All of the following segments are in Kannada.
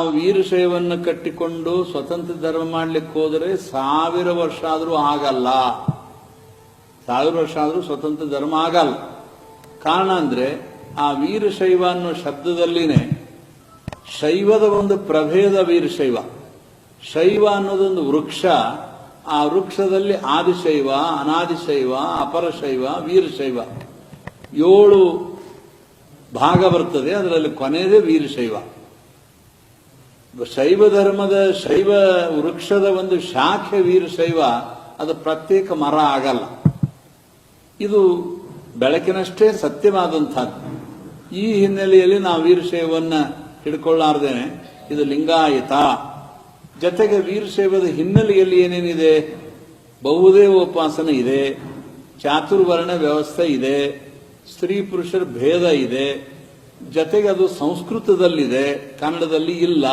ನಾವು ವೀರಶೈವನ್ನು ಕಟ್ಟಿಕೊಂಡು ಸ್ವತಂತ್ರ ಧರ್ಮ ಮಾಡ್ಲಿಕ್ಕೆ ಹೋದರೆ ಸಾವಿರ ವರ್ಷ ಆದರೂ ಆಗಲ್ಲ. ಸಾವಿರ ವರ್ಷ ಆದರೂ ಸ್ವತಂತ್ರ ಧರ್ಮ ಆಗಲ್ಲ. ಕಾರಣ ಅಂದರೆ ಆ ವೀರಶೈವ ಅನ್ನೋ ಶಬ್ದದಲ್ಲಿನೇ ಶೈವದ ಒಂದು ಪ್ರಭೇದ ವೀರಶೈವ. ಶೈವ ಅನ್ನೋದೊಂದು ವೃಕ್ಷ, ಆ ವೃಕ್ಷದಲ್ಲಿ ಆದಿಶೈವ, ಅನಾದಿಶೈವ, ಅಪರಶೈವ, ವೀರಶೈವ. ಏಳು ಭಾಗ ಬರ್ತದೆ, ಅದರಲ್ಲಿ ಕೊನೆಯದೇ ವೀರಶೈವ. ಶೈವ ಧರ್ಮದ, ಶೈವ ವೃಕ್ಷದ ಒಂದು ಶಾಖೆ ವೀರಶೈವ ಅದು ಪ್ರತ್ಯೇಕ ಮರ ಆಗಲ್ಲ. ಇದು ಬೆಳಕಿನಷ್ಟೇ ಸತ್ಯವಾದಂಥದ್ದು. ಈ ಹಿನ್ನೆಲೆಯಲ್ಲಿ ನಾವು ವೀರಶೈವನ್ನ ಹಿಡ್ಕೊಳ್ಳಾರ್ದೇನೆ. ಇದು ಲಿಂಗಾಯತ. ಜೊತೆಗೆ ವೀರಶೈವದ ಹಿನ್ನೆಲೆಯಲ್ಲಿ ಏನೇನಿದೆ? ಬಹುದೇವ ಉಪಾಸನೆ ಇದೆ, ಚಾತುರ್ವರ್ಣ ವ್ಯವಸ್ಥೆ ಇದೆ, ಸ್ತ್ರೀ ಪುರುಷರ ಭೇದ ಇದೆ. ಜೊತೆಗೆ ಅದು ಸಂಸ್ಕೃತದಲ್ಲಿದೆ, ಕನ್ನಡದಲ್ಲಿ ಇಲ್ಲ.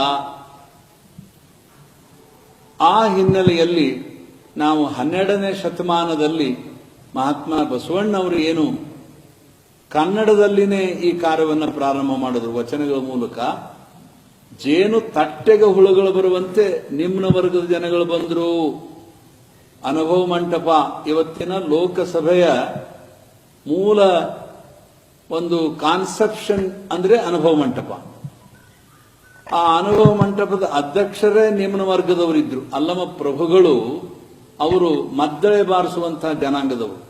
ಆ ಹಿನ್ನೆಲೆಯಲ್ಲಿ ನಾವು ಹನ್ನೆರಡನೇ ಶತಮಾನದಲ್ಲಿ ಮಹಾತ್ಮ ಬಸವಣ್ಣವರು ಏನು ಕನ್ನಡದಲ್ಲಿನೇ ಈ ಕಾರ್ಯವನ್ನು ಪ್ರಾರಂಭ ಮಾಡಿದ್ರು ವಚನಗಳ ಮೂಲಕ. ಜೇನು ತಟ್ಟೆಗೆ ಹುಳುಗಳು ಬರುವಂತೆ ನಿಮ್ನ ವರ್ಗದ ಜನಗಳು ಬಂದರು. ಅನುಭವ ಮಂಟಪ, ಇವತ್ತಿನ ಲೋಕಸಭೆಯ ಮೂಲ ಒಂದು ಕಾನ್ಸೆಪ್ಷನ್ ಅಂದ್ರೆ ಅನುಭವ ಮಂಟಪ. ಆ ಅನುಭವ ಮಂಟಪದ ಅಧ್ಯಕ್ಷರೇ ನಿಮ್ನ ವರ್ಗದವರಿದ್ರು. ಅಲ್ಲಮ ಪ್ರಭುಗಳು ಅವರು ಮದ್ದಳೆ ಬಾರಿಸುವಂತಹ ಜನಾಂಗದವರು.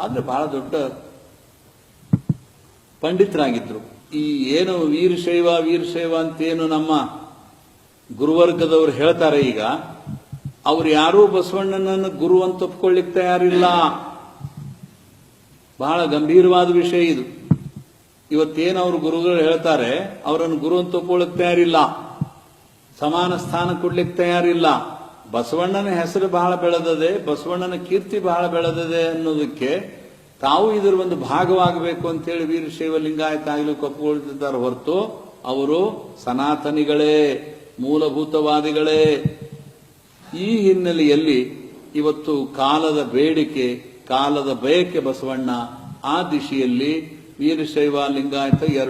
ಆದ್ರೆ ಬಹಳ ದೊಡ್ಡ ಪಂಡಿತರಾಗಿದ್ರು. ಈ ಏನು ವೀರಶೈವ ವೀರಶೈವ ಅಂತೇನು ನಮ್ಮ ಗುರುವರ್ಗದವರು ಹೇಳ್ತಾರೆ ಈಗ, ಅವ್ರು ಯಾರೂ ಬಸವಣ್ಣನನ್ನು ಗುರು ಅಂತ ಒಪ್ಕೊಳ್ಳಿಕ್ ತಯಾರಿಲ್ಲ. ಬಹಳ ಗಂಭೀರವಾದ ವಿಷಯ ಇದು. ಇವತ್ತೇನು ಅವರು ಗುರುಗಳು ಹೇಳ್ತಾರೆ, ಅವರನ್ನು ಗುರು ಅಂತ ತಯಾರಿಲ್ಲ. ಸಮಾನ ಸ್ಥಾನ ಕೊಡ್ಲಿಕ್ಕೆ ತಯಾರಿಲ್ಲ. ಬಸವಣ್ಣನ ಹೆಸರು ಬಹಳ ಬೆಳೆದದೆ, ಬಸವಣ್ಣನ ಕೀರ್ತಿ ಬಹಳ ಬೆಳೆದದೆ ಅನ್ನೋದಕ್ಕೆ ತಾವು ಇದರ ಒಂದು ಭಾಗವಾಗಬೇಕು ಅಂತೇಳಿ ವೀರಶೈವ ಲಿಂಗಾಯತ ಆಗಲಿ ಒಪ್ಪಿಕೊಳ್ತಿದ್ದಾರೆ ಹೊರತು ಅವರು ಸನಾತನಿಗಳೇ, ಮೂಲಭೂತವಾದಿಗಳೇ. ಈ ಹಿನ್ನೆಲೆಯಲ್ಲಿ ಇವತ್ತು ಕಾಲದ ಬೇಡಿಕೆ ಕಾಲದ ಬಯಕೆ ಬಸವಣ್ಣ ಆ ದಿಶೆಯಲ್ಲಿ ವೀರಶೈವ ಲಿಂಗಾಯತ ಎರಡು